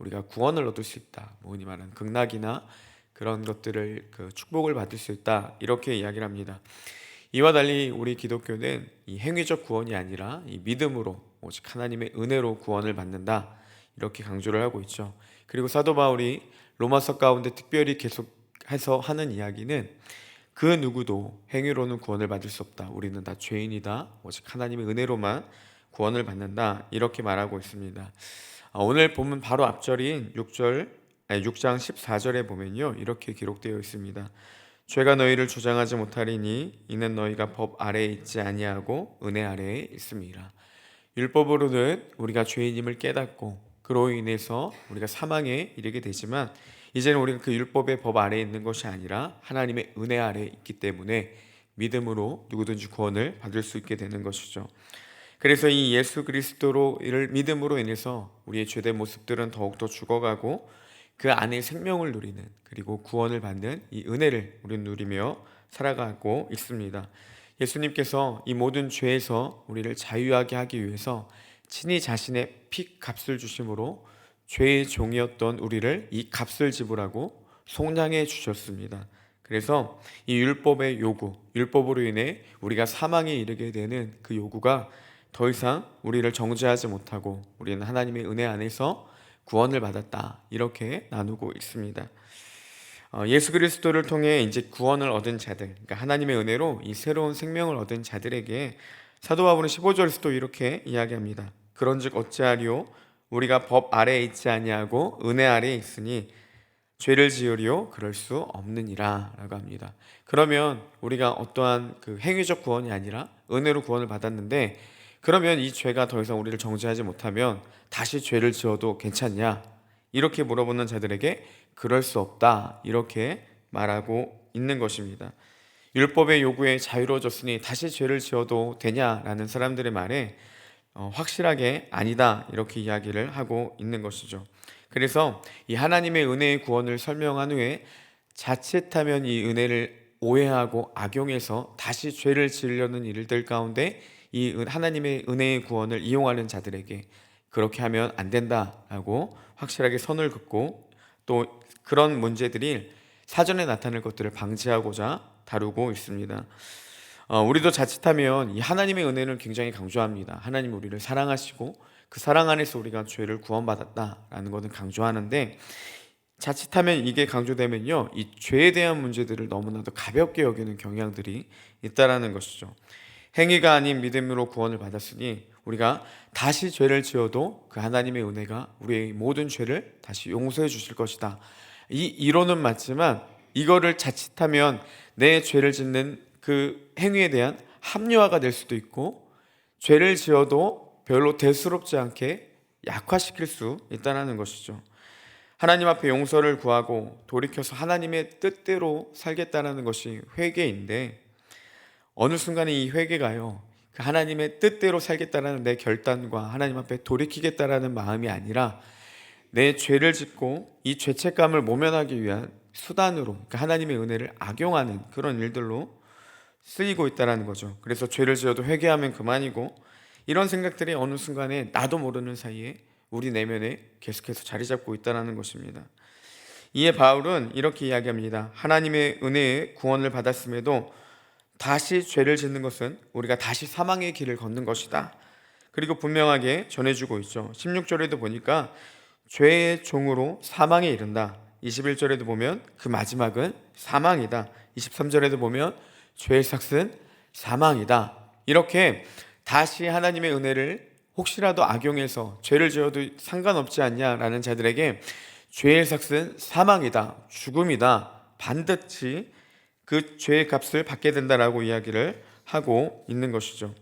우리가 구원을 얻을 수 있다. 뭐 흔히 말하는 극락이나 그런 것들을 그 축복을 받을 수 있다. 이렇게 이야기를 합니다. 이와 달리 우리 기독교는 이 행위적 구원이 아니라 이 믿음으로 오직 하나님의 은혜로 구원을 받는다. 이렇게 강조를 하고 있죠. 그리고 사도 바울이 로마서 가운데 특별히 계속해서 하는 이야기는 그 누구도 행위로는 구원을 받을 수 없다. 우리는 다 죄인이다. 오직 하나님의 은혜로만 구원을 받는다. 이렇게 말하고 있습니다. 아, 오늘 보면 바로 앞절인 6절 아니 6장 14절에 보면요. 이렇게 기록되어 있습니다. 죄가 너희를 주장하지 못하리니 이는 너희가 법 아래에 있지 아니하고 은혜 아래에 있습니다. 율법으로는 우리가 죄인임을 깨닫고 그로 인해서 우리가 사망에 이르게 되지만 이제는 우리가 그 율법의 법 아래에 있는 것이 아니라 하나님의 은혜 아래에 있기 때문에 믿음으로 누구든지 구원을 받을 수 있게 되는 것이죠. 그래서 이 예수 그리스도로를 믿음으로 인해서 우리의 죄된 모습들은 더욱더 죽어가고 그 안에 생명을 누리는 그리고 구원을 받는 이 은혜를 우리는 누리며 살아가고 있습니다. 예수님께서 이 모든 죄에서 우리를 자유하게 하기 위해서 친히 자신의 피 값을 주심으로 죄의 종이었던 우리를 이 값을 지불하고 속량해 주셨습니다. 그래서 이 율법의 요구, 율법으로 인해 우리가 사망에 이르게 되는 그 요구가 더 이상 우리를 정죄하지 못하고 우리는 하나님의 은혜 안에서 구원을 받았다. 이렇게 나누고 있습니다. 어, 예수 그리스도를 통해 이제 구원을 얻은 자들, 그러니까 하나님의 은혜로 이 새로운 생명을 얻은 자들에게 사도 바울은 15절에서도 이렇게 이야기합니다. 그런즉 어찌하리요 우리가 법 아래에 있지 아니하고 은혜 아래에 있으니 죄를 지으리요 그럴 수 없느니라라고 합니다. 그러면 우리가 어떠한 그 행위적 구원이 아니라 은혜로 구원을 받았는데 그러면 이 죄가 더 이상 우리를 정죄하지 못하면 다시 죄를 지어도 괜찮냐? 이렇게 물어보는 자들에게 그럴 수 없다. 이렇게 말하고 있는 것입니다. 율법의 요구에 자유로워졌으니 다시 죄를 지어도 되냐라는 사람들의 말에 어, 확실하게 아니다. 이렇게 이야기를 하고 있는 것이죠. 그래서 이 하나님의 은혜의 구원을 설명한 후에 자칫하면 이 은혜를 오해하고 악용해서 다시 죄를 지으려는 일들 가운데 이 은- 하나님의 은혜의 구원을 이용하는 자들에게 그렇게 하면 안 된다라고 확실하게 선을 긋고 또 그런 문제들이 사전에 나타날 것들을 방지하고자 다루고 있습니다. 어, 우리도 자칫하면 이 하나님의 은혜를 굉장히 강조합니다. 하나님 우리를 사랑하시고 그 사랑 안에서 우리가 죄를 구원받았다라는 것은 강조하는데 자칫하면 이게 강조되면요 이 죄에 대한 문제들을 너무나도 가볍게 여기는 경향들이 있다라는 것이죠. 행위가 아닌 믿음으로 구원을 받았으니 우리가 다시 죄를 지어도 그 하나님의 은혜가 우리의 모든 죄를 다시 용서해 주실 것이다. 이 이론은 맞지만 이거를 자칫하면 내 죄를 짓는 그 행위에 대한 합리화가 될 수도 있고 죄를 지어도 별로 대수롭지 않게 약화시킬 수 있다는 것이죠. 하나님 앞에 용서를 구하고 돌이켜서 하나님의 뜻대로 살겠다는 것이 회개인데 어느 순간에 이 회개가요. 그 하나님의 뜻대로 살겠다라는 내 결단과 하나님 앞에 돌이키겠다라는 마음이 아니라 내 죄를 짓고 이 죄책감을 모면하기 위한 수단으로 그러니까 하나님의 은혜를 악용하는 그런 일들로 쓰이고 있다라는 거죠. 그래서 죄를 지어도 회개하면 그만이고 이런 생각들이 어느 순간에 나도 모르는 사이에 우리 내면에 계속해서 자리 잡고 있다라는 것입니다. 이에 바울은 이렇게 이야기합니다. 하나님의 은혜에 구원을 받았음에도 다시 죄를 짓는 것은 우리가 다시 사망의 길을 걷는 것이다. 그리고 분명하게 전해주고 있죠. 16절에도 보니까 죄의 종으로 사망에 이른다. 21절에도 보면 그 마지막은 사망이다. 23절에도 보면 죄의 삭은 사망이다. 이렇게 다시 하나님의 은혜를 혹시라도 악용해서 죄를 지어도 상관없지 않냐라는 자들에게 죄의 삭은 사망이다. 죽음이다. 반드시 그 죄의 값을 받게 된다라고 이야기를 하고 있는 것이죠.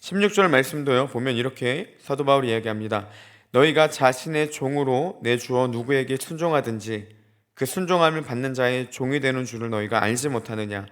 16절 말씀도요. 보면 이렇게 사도 바울이 이야기합니다. 너희가 자신의 종으로 내 주어 누구에게 순종하든지 그 순종함을 받는 자의 종이 되는 줄을 너희가 알지 못하느냐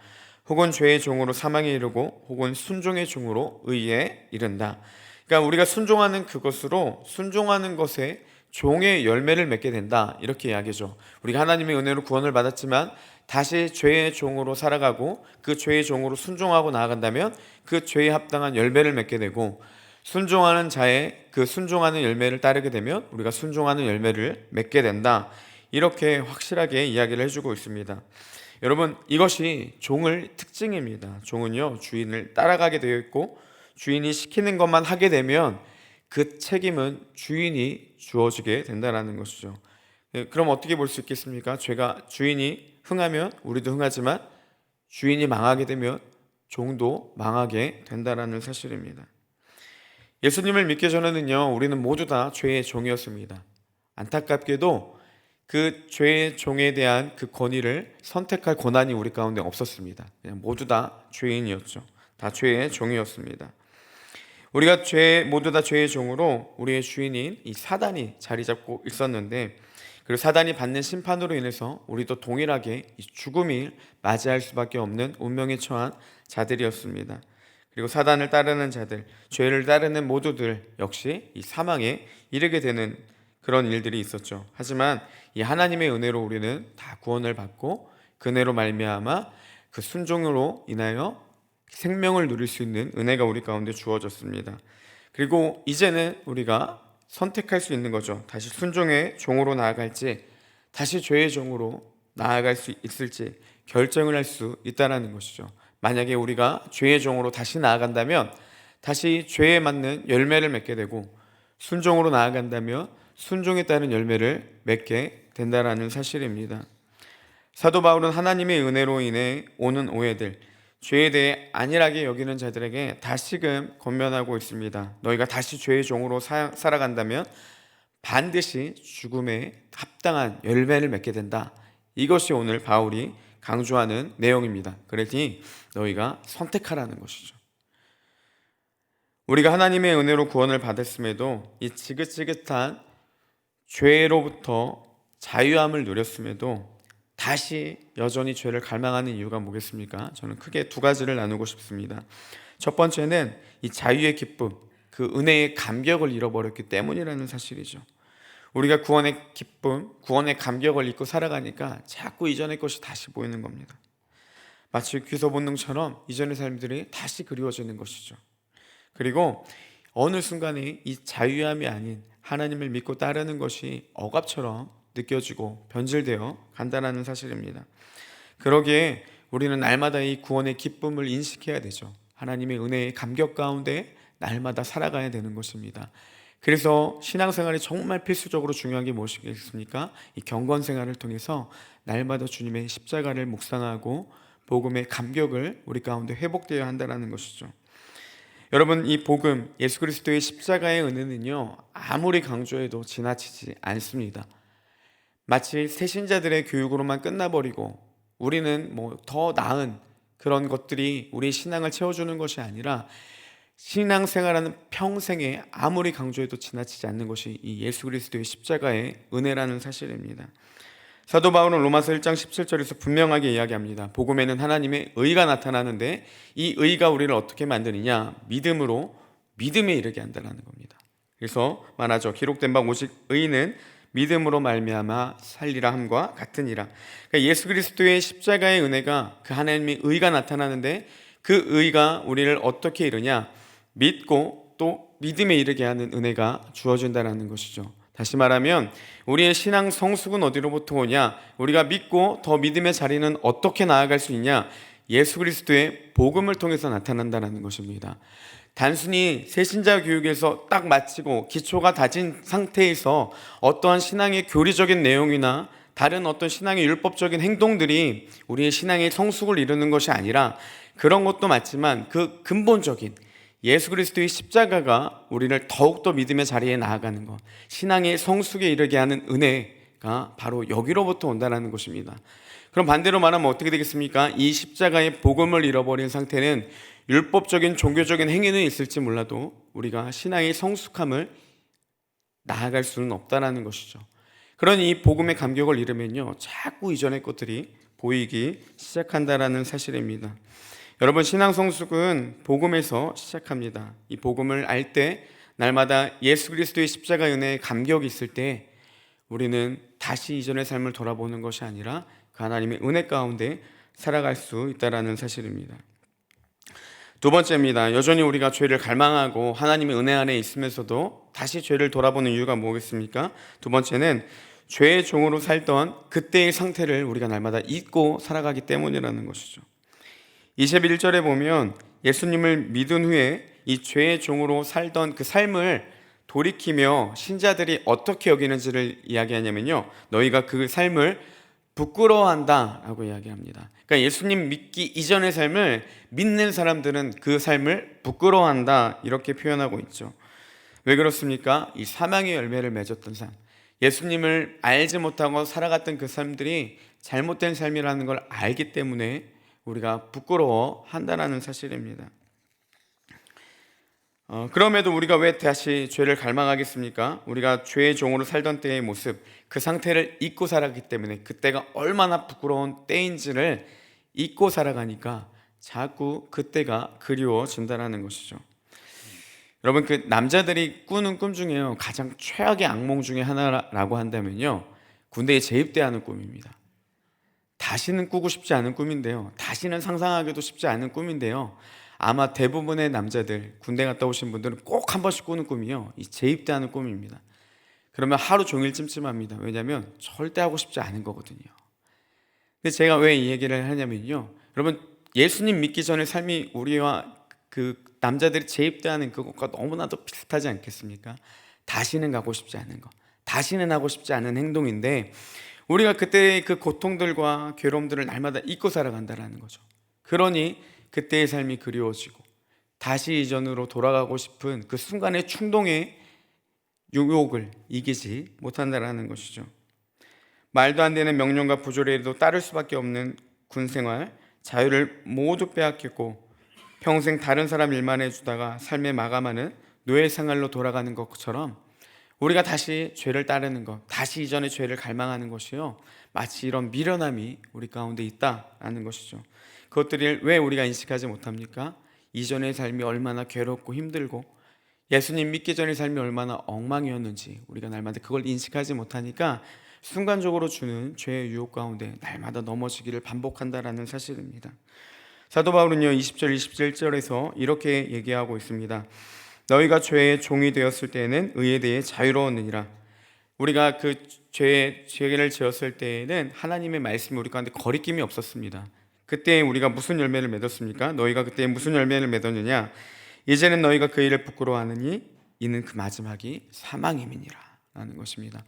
혹은 죄의 종으로 사망에 이르고 혹은 순종의 종으로 의에 이른다. 그러니까 우리가 순종하는 그것으로 순종하는 것에 종의 열매를 맺게 된다. 이렇게 이야기죠. 우리가 하나님의 은혜로 구원을 받았지만 다시 죄의 종으로 살아가고 그 죄의 종으로 순종하고 나아간다면 그 죄에 합당한 열매를 맺게 되고 순종하는 자의 그 순종하는 열매를 따르게 되면 우리가 순종하는 열매를 맺게 된다. 이렇게 확실하게 이야기를 해주고 있습니다. 여러분 이것이 종을 특징입니다. 종은요 주인을 따라가게 되어 있고 주인이 시키는 것만 하게 되면 그 책임은 주인이 주어지게 된다라는 것이죠. 예, 그럼 어떻게 볼 수 있겠습니까? 죄가 주인이 흥하면 우리도 흥하지만 주인이 망하게 되면 종도 망하게 된다라는 사실입니다. 예수님을 믿기 전에는요, 우리는 모두 다 죄의 종이었습니다. 안타깝게도 그 죄의 종에 대한 그 권위를 선택할 권한이 우리 가운데 없었습니다. 그냥 모두 다 죄인이었죠. 다 죄의 종이었습니다. 우리가 죄 모두 다 죄의 종으로 우리의 주인인 이 사단이 자리 잡고 있었는데 그리고 사단이 받는 심판으로 인해서 우리도 동일하게 이 죽음을 맞이할 수밖에 없는 운명에 처한 자들이었습니다. 그리고 사단을 따르는 자들, 죄를 따르는 모두들 역시 이 사망에 이르게 되는 그런 일들이 있었죠. 하지만 이 하나님의 은혜로 우리는 다 구원을 받고 그네로 말미암아 그 순종으로 인하여 생명을 누릴 수 있는 은혜가 우리 가운데 주어졌습니다. 그리고 이제는 우리가 선택할 수 있는 거죠. 다시 순종의 종으로 나아갈지, 다시 죄의 종으로 나아갈 수 있을지 결정을 할 수 있다라는 것이죠. 만약에 우리가 죄의 종으로 다시 나아간다면 다시 죄에 맞는 열매를 맺게 되고 순종으로 나아간다면 순종에 따른 열매를 맺게 된다라는 사실입니다. 사도 바울은 하나님의 은혜로 인해 오는 오해들, 죄에 대해 안일하게 여기는 자들에게 다시금 권면하고 있습니다. 너희가 다시 죄의 종으로 사, 살아간다면 반드시 죽음에 합당한 열매를 맺게 된다. 이것이 오늘 바울이 강조하는 내용입니다. 그러니 너희가 선택하라는 것이죠. 우리가 하나님의 은혜로 구원을 받았음에도 이 지긋지긋한 죄로부터 자유함을 누렸음에도 다시 여전히 죄를 갈망하는 이유가 뭐겠습니까? 저는 크게 두 가지를 나누고 싶습니다. 첫 번째는 이 자유의 기쁨, 그 은혜의 감격을 잃어버렸기 때문이라는 사실이죠. 우리가 구원의 기쁨, 구원의 감격을 잊고 살아가니까 자꾸 이전의 것이 다시 보이는 겁니다. 마치 귀소 본능처럼 이전의 삶들이 다시 그리워지는 것이죠. 그리고 어느 순간에 이 자유함이 아닌 하나님을 믿고 따르는 것이 억압처럼 느껴지고 변질되어 간다는 사실입니다. 그러기에 우리는 날마다 이 구원의 기쁨을 인식해야 되죠. 하나님의 은혜의 감격 가운데 날마다 살아가야 되는 것입니다. 그래서 신앙생활이 정말 필수적으로 중요한 게 무엇이겠습니까? 이 경건 생활을 통해서 날마다 주님의 십자가를 묵상하고 복음의 감격을 우리 가운데 회복되어야 한다는 것이죠. 여러분 이 복음 예수 그리스도의 십자가의 은혜는요 아무리 강조해도 지나치지 않습니다. 마치 새신자들의 교육으로만 끝나버리고 우리는 뭐 더 나은 그런 것들이 우리 신앙을 채워주는 것이 아니라 신앙생활하는 평생에 아무리 강조해도 지나치지 않는 것이 이 예수 그리스도의 십자가의 은혜라는 사실입니다. 사도 바울은 로마서 1장 17절에서 분명하게 이야기합니다. 복음에는 하나님의 의가 나타나는데 이 의가 우리를 어떻게 만드느냐? 믿음으로 믿음에 이르게 한다는 겁니다. 그래서 말하죠. 기록된 바 오직 의는 믿음으로 말미암아 살리라 함과 같으니라. 그러니까 예수 그리스도의 십자가의 은혜가 그 하나님의 의가 나타나는데 그 의가 우리를 어떻게 이르냐? 믿고 또 믿음에 이르게 하는 은혜가 주어진다라는 것이죠. 다시 말하면 우리의 신앙 성숙은 어디로부터 오냐? 우리가 믿고 더 믿음의 자리는 어떻게 나아갈 수 있냐? 예수 그리스도의 복음을 통해서 나타난다는 것입니다. 단순히 새신자 교육에서 딱 마치고 기초가 다진 상태에서 어떠한 신앙의 교리적인 내용이나 다른 어떤 신앙의 율법적인 행동들이 우리의 신앙의 성숙을 이루는 것이 아니라 그런 것도 맞지만 그 근본적인 예수 그리스도의 십자가가 우리를 더욱더 믿음의 자리에 나아가는 것, 신앙의 성숙에 이르게 하는 은혜가 바로 여기로부터 온다는 것입니다. 그럼 반대로 말하면 어떻게 되겠습니까? 이 십자가의 복음을 잃어버린 상태는 율법적인 종교적인 행위는 있을지 몰라도 우리가 신앙의 성숙함을 나아갈 수는 없다라는 것이죠. 그런 이 복음의 감격을 잃으면요, 자꾸 이전의 것들이 보이기 시작한다라는 사실입니다. 여러분 신앙 성숙은 복음에서 시작합니다. 이 복음을 알 때 날마다 예수 그리스도의 십자가 은혜의 감격이 있을 때 우리는 다시 이전의 삶을 돌아보는 것이 아니라 그 하나님의 은혜 가운데 살아갈 수 있다라는 사실입니다. 두 번째입니다. 여전히 우리가 죄를 갈망하고 하나님의 은혜 안에 있으면서도 다시 죄를 돌아보는 이유가 뭐겠습니까? 두 번째는 죄의 종으로 살던 그때의 상태를 우리가 날마다 잊고 살아가기 때문이라는 것이죠. 21절에 보면 예수님을 믿은 후에 이 죄의 종으로 살던 그 삶을 돌이키며 신자들이 어떻게 여기는지를 이야기하냐면요. 너희가 그 삶을 부끄러워한다 라고 이야기합니다. 그러니까 예수님 믿기 이전의 삶을 믿는 사람들은 그 삶을 부끄러워한다 이렇게 표현하고 있죠. 왜 그렇습니까? 이 사망의 열매를 맺었던 삶. 예수님을 알지 못하고 살아갔던 그 삶들이 잘못된 삶이라는 걸 알기 때문에 우리가 부끄러워 한다는 사실입니다. 어, 그럼에도 우리가 왜 다시 죄를 갈망하겠습니까? 우리가 죄의 종으로 살던 때의 모습, 그 상태를 잊고 살았기 때문에 그때가 얼마나 부끄러운 때인지를 잊고 살아가니까 자꾸 그때가 그리워진다는 것이죠. 여러분 그 남자들이 꾸는 꿈 중에요 가장 최악의 악몽 중에 하나라고 한다면요 군대에 재입대하는 꿈입니다. 다시는 꾸고 싶지 않은 꿈인데요. 다시는 상상하기도 쉽지 않은 꿈인데요. 아마 대부분의 남자들 군대 갔다 오신 분들은 꼭 한 번씩 꾸는 꿈이요. 이 재입대하는 꿈입니다. 그러면 하루 종일 찜찜합니다. 왜냐하면 절대 하고 싶지 않은 거거든요. 근데 제가 왜 이 얘기를 하냐면요. 여러분 예수님 믿기 전에 삶이 우리와 그 남자들이 재입대하는 그것과 너무나도 비슷하지 않겠습니까? 다시는 가고 싶지 않은 거, 다시는 하고 싶지 않은 행동인데 우리가 그때의 그 고통들과 괴로움들을 날마다 잊고 살아간다라는 거죠. 그러니 그때의 삶이 그리워지고 다시 이전으로 돌아가고 싶은 그 순간의 충동의 유혹을 이기지 못한다라는 것이죠. 말도 안 되는 명령과 부조리에도 따를 수밖에 없는 군 생활, 자유를 모두 빼앗겼고 평생 다른 사람 일만 해주다가 삶의 마감하는 노예 생활로 돌아가는 것처럼 우리가 다시 죄를 따르는 것, 다시 이전의 죄를 갈망하는 것이요. 마치 이런 미련함이 우리 가운데 있다라는 것이죠. 그것들을 왜 우리가 인식하지 못합니까? 이전의 삶이 얼마나 괴롭고 힘들고 예수님 믿기 전의 삶이 얼마나 엉망이었는지 우리가 날마다 그걸 인식하지 못하니까 순간적으로 주는 죄의 유혹 가운데 날마다 넘어지기를 반복한다라는 사실입니다. 사도 바울은요 20절 27절에서 이렇게 얘기하고 있습니다. 너희가 죄의 종이 되었을 때에는 의에 대해 자유로웠느니라. 우리가 그 죄의 죄를 지었을 때에는 하나님의 말씀이 우리 가운데 거리낌이 없었습니다. 그때 우리가 무슨 열매를 맺었습니까? 너희가 그때 무슨 열매를 맺었느냐? 이제는 너희가 그 일을 부끄러워하느니 이는 그 마지막이 사망임이니라. 라는 것입니다.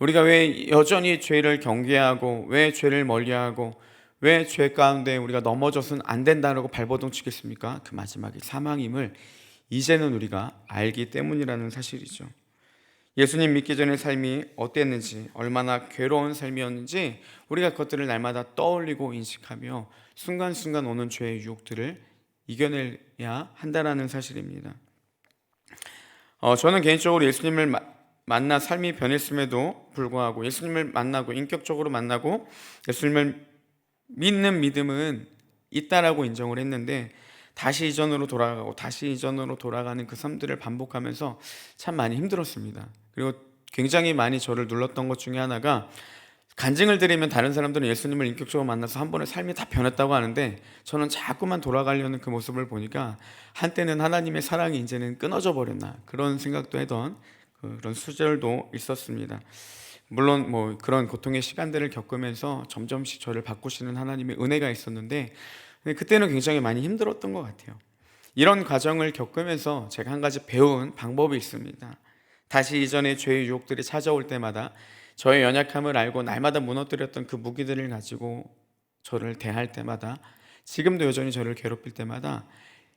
우리가 왜 여전히 죄를 경계하고 왜 죄를 멀리하고 왜 죄 가운데 우리가 넘어져서는 안 된다라고 발버둥 치겠습니까? 그 마지막이 사망임을 이제는 우리가 알기 때문이라는 사실이죠. 예수님 믿기 전의 삶이 어땠는지, 얼마나 괴로운 삶이었는지 우리가 그것들을 날마다 떠올리고 인식하며 순간순간 오는 죄의 유혹들을 이겨내야 한다라는 사실입니다. 어, 저는 개인적으로 예수님을 마, 만나 삶이 변했음에도 불구하고 예수님을 만나고 인격적으로 만나고 예수님을 믿는 믿음은 있다라고 인정을 했는데 다시 이전으로 돌아가고 다시 이전으로 돌아가는 그 삶들을 반복하면서 참 많이 힘들었습니다. 그리고 굉장히 많이 저를 눌렀던 것 중에 하나가 간증을 드리면 다른 사람들은 예수님을 인격적으로 만나서 한 번에 삶이 다 변했다고 하는데 저는 자꾸만 돌아가려는 그 모습을 보니까 한때는 하나님의 사랑이 이제는 끊어져 버렸나 그런 생각도 했던 그런 수절도 있었습니다. 물론 뭐 그런 고통의 시간들을 겪으면서 점점씩 저를 바꾸시는 하나님의 은혜가 있었는데 그때는 굉장히 많이 힘들었던 것 같아요. 이런 과정을 겪으면서 제가 한 가지 배운 방법이 있습니다. 다시 이전의 죄의 유혹들이 찾아올 때마다 저의 연약함을 알고 날마다 무너뜨렸던 그 무기들을 가지고 저를 대할 때마다 지금도 여전히 저를 괴롭힐 때마다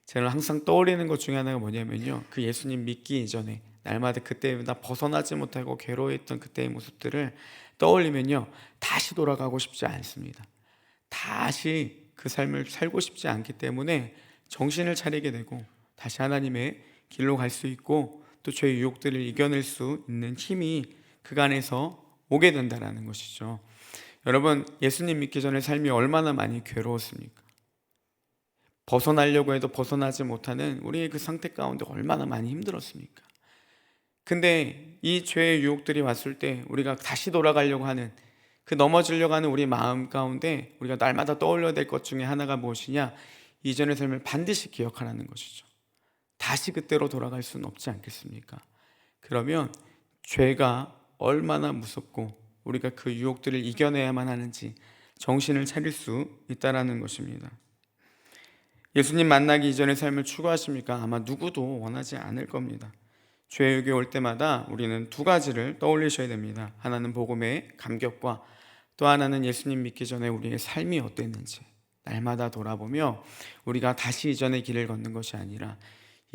저는 항상 떠올리는 것 중에 하나가 뭐냐면요. 그 예수님 믿기 이전에 날마다 그때보다 벗어나지 못하고 괴로워했던 그때의 모습들을 떠올리면요. 다시 돌아가고 싶지 않습니다. 다시 그 삶을 살고 싶지 않기 때문에 정신을 차리게 되고 다시 하나님의 길로 갈 수 있고 또 죄의 유혹들을 이겨낼 수 있는 힘이 그간에서 오게 된다라는 것이죠. 여러분 예수님 믿기 전에 삶이 얼마나 많이 괴로웠습니까? 벗어나려고 해도 벗어나지 못하는 우리의 그 상태 가운데 얼마나 많이 힘들었습니까? 근데 이 죄의 유혹들이 왔을 때 우리가 다시 돌아가려고 하는 그 넘어지려고 하는 우리 마음 가운데 우리가 날마다 떠올려야 될 것 중에 하나가 무엇이냐? 이전의 삶을 반드시 기억하라는 것이죠. 다시 그때로 돌아갈 수는 없지 않겠습니까? 그러면 죄가 얼마나 무섭고 우리가 그 유혹들을 이겨내야만 하는지 정신을 차릴 수 있다라는 것입니다. 예수님 만나기 이전의 삶을 추구하십니까? 아마 누구도 원하지 않을 겁니다. 죄육이 올 때마다 우리는 두 가지를 떠올리셔야 됩니다. 하나는 복음의 감격과 또 하나는 예수님 믿기 전에 우리의 삶이 어땠는지 날마다 돌아보며 우리가 다시 이전의 길을 걷는 것이 아니라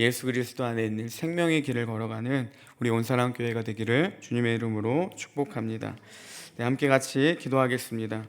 예수 그리스도 안에 있는 생명의 길을 걸어가는 우리 온사람 교회가 되기를 주님의 이름으로 축복합니다. 네, 함께 같이 기도하겠습니다.